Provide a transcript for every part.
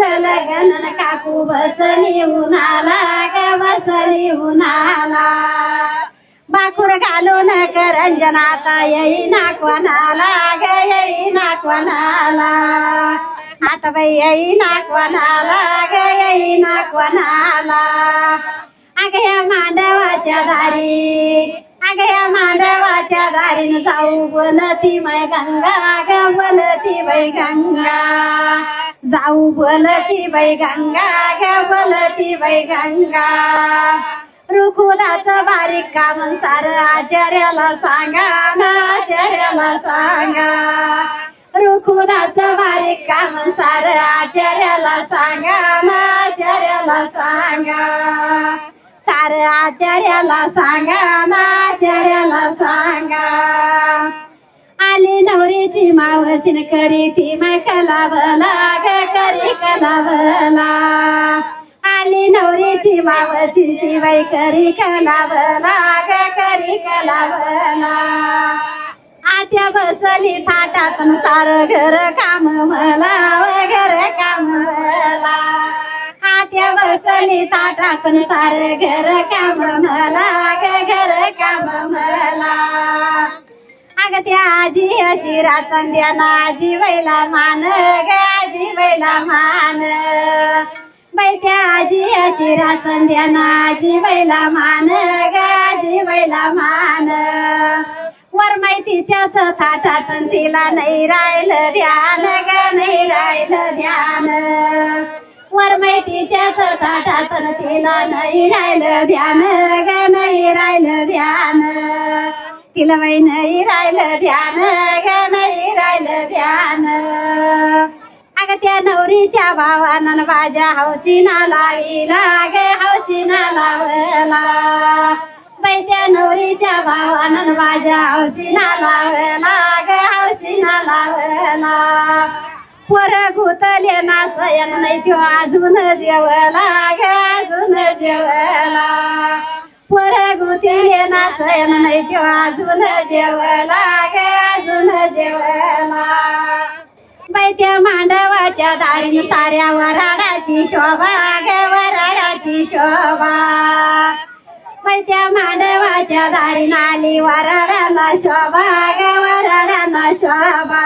लग्न काकू बसली उन्हाला ग बसली उन्हाला? बाकूर घालून करंजनाता येई नाकवनाला ग येई नाकवनाला आता बाई येई नाकवनाला ग येई नाकवनाला अग या मांडवाच्या दारी अग या मांडवाच्या दारीन जाऊ बोलती मै गंगा ग बोलती मै गंगा. जाऊ बोलती बाई गंगा घ्या बोलती बाई गंगा. रुकुदाचं बारीक काम सार आचार्याला सांगा ना आचार्याला सांगा. रुकुदाचं बारीक काम सार आचार्याला सांगा ना आचार्याला सांगा. सार आचार्याला सांगा ना आचार्याला सांगा. आली नवरीची करी ती माय कलावला ग करी कलावला आली नवरीची मावशीन ती बाई करी कलावला ग करी कलावला आत्या बसली थाटात सार घर काम मला घर काम मला आत्या बसली थाटात सार घर काम मला घर काम मला अग त्या आजी याची राचंद्याना आजी बैला मान ग आजी बैला मान. बाई त्या आजी याची राचंद्याना आजी बैला मान ग आजी बैला मान. वर माहितीच्याच थाटात तिला नाही राहिलं ध्यान ग नाही राहिलं ध्यान. वर माहितीच्याच ताटात तिला नाही राहिलं ध्यान ग नाही राहिलं ध्यान. तिला बाई नाही राहिलं ध्यान ग नाही राहिलं ध्यान. अगं त्या नवरीच्या भावानं माझ्या हौसीना लाविला ग हौसीना लावला. बाई त्या नवरीच्या भावानं माझ्या हौसीना लावला ग हौसीना लावला. पोर गुतले नाचयन नाही तो अजून जेवला ग अजून जेवला. पोर गुतले नाही त्यो अजून जेवला ग अजून जेवला बाई त्या मांडवाच्या दारीन साऱ्या वराडाची शोभा गे वराडाची शोभा. बाई त्या मांडवाच्या दारीन आली वराडाना शोभा गे वराडाना शोभा.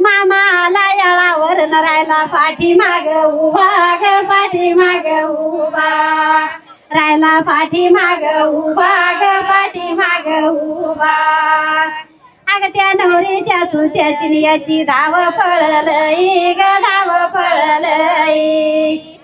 मामा आला यळावर न राहिला पाठी माग उभा ग पाठी माग उभा. रायला पाठी माग उभा ग पाठी माग उभा. अग त्या नवरीच्या चुलत्याची याची धाव फळलई ग धाव फळलई